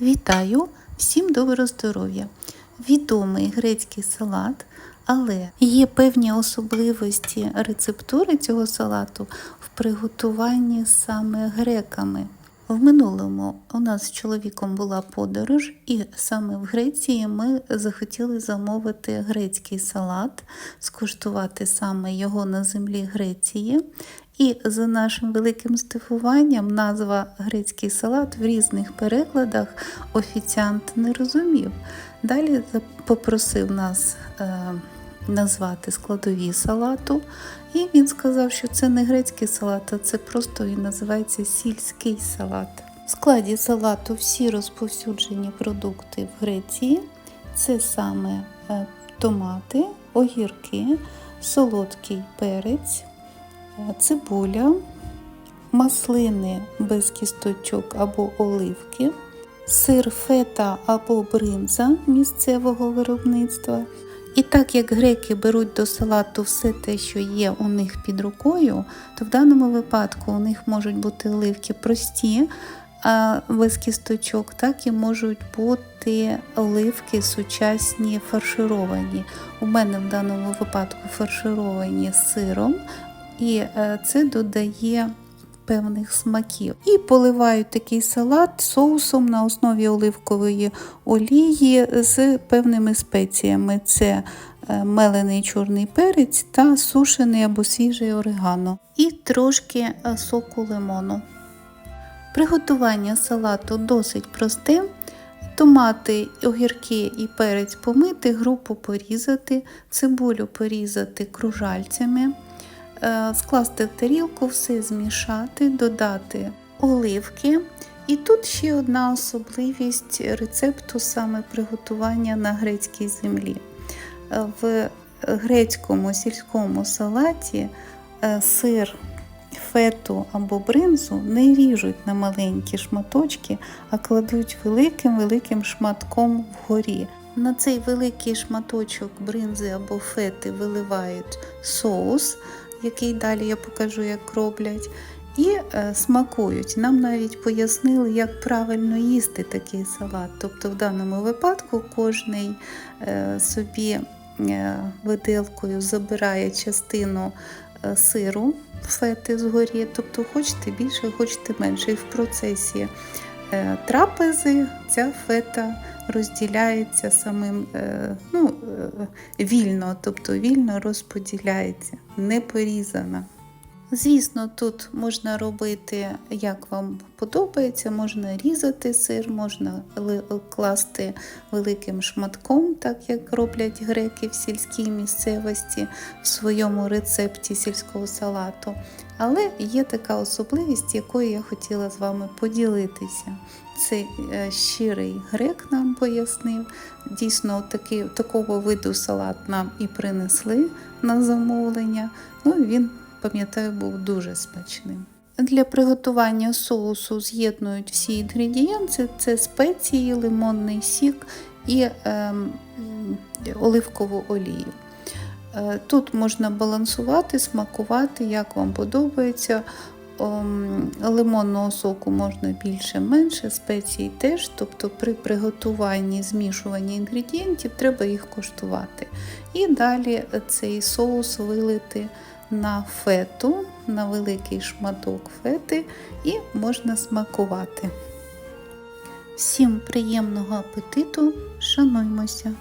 Вітаю! Всім доброго здоров'я! Відомий грецький салат, але є певні особливості рецептури цього салату в приготуванні саме греками. В минулому у нас з чоловіком була подорож, і саме в Греції ми захотіли замовити грецький салат, скуштувати саме його на землі Греції. І за нашим великим здивуванням назва грецький салат в різних перекладах офіціант не розумів. Далі попросив нас е, назвати складові салату, і він сказав, що це не грецький салат, а це просто він називається сільський салат. В складі салату всі розповсюджені продукти в Греції. Це саме е, томати, огірки, солодкий перець, цибуля, маслини без кісточок або оливки, сир фета або бринза місцевого виробництва. І так як греки беруть до салату все те, що є у них під рукою, то в даному випадку у них можуть бути оливки прості, без кісточок, так і можуть бути оливки сучасні фаршировані. У мене в даному випадку фаршировані сиром, і е, це додає певних смаків. І поливають такий салат соусом на основі оливкової олії з певними спеціями. Це е, мелений чорний перець та сушений або свіжий орегано. І трошки е, соку лимону. Приготування салату досить просте. Томати, огірки і перець помити, групу порізати, цибулю порізати кружальцями, скласти в тарілку, все змішати, додати оливки. І тут ще одна особливість рецепту саме приготування на грецькій землі. Е, В грецькому сільському салаті е, сир фету або бринзу не ріжуть на маленькі шматочки, а кладуть великим-великим шматком вгорі. На цей великий шматочок бринзи або фети виливають соус, який далі я покажу, як роблять, і е, смакують. Нам навіть пояснили, як правильно їсти такий салат. Тобто, в даному випадку кожний е, собі е, виделкою забирає частину сиру фети згорі, тобто хочете більше, хочете менше. І в процесі трапези ця фета розділяється самим е, ну, е, вільно, тобто вільно розподіляється, не порізана. Звісно, тут можна робити, як вам подобається, можна різати сир, можна класти великим шматком, так як роблять греки в сільській місцевості в своєму рецепті сільського салату. Але є така особливість, якою я хотіла з вами поділитися. Це е, щирий грек нам пояснив. Дійсно, такий, такого виду салат нам і принесли на замовлення. Ну, він пам'ятаю, був дуже смачним. Для приготування соусу з'єднують всі інгредієнти: це спеції, лимонний сік і ем, оливкову олію. Е, Тут можна балансувати, смакувати, як вам подобається. Лимонного соку можна більше-менше, спецій теж. Тобто при приготуванні змішуванні інгредієнтів треба їх коштувати. І далі цей соус вилити на фету, на великий шматок фети, і можна смакувати. Всім приємного апетиту, шануймося!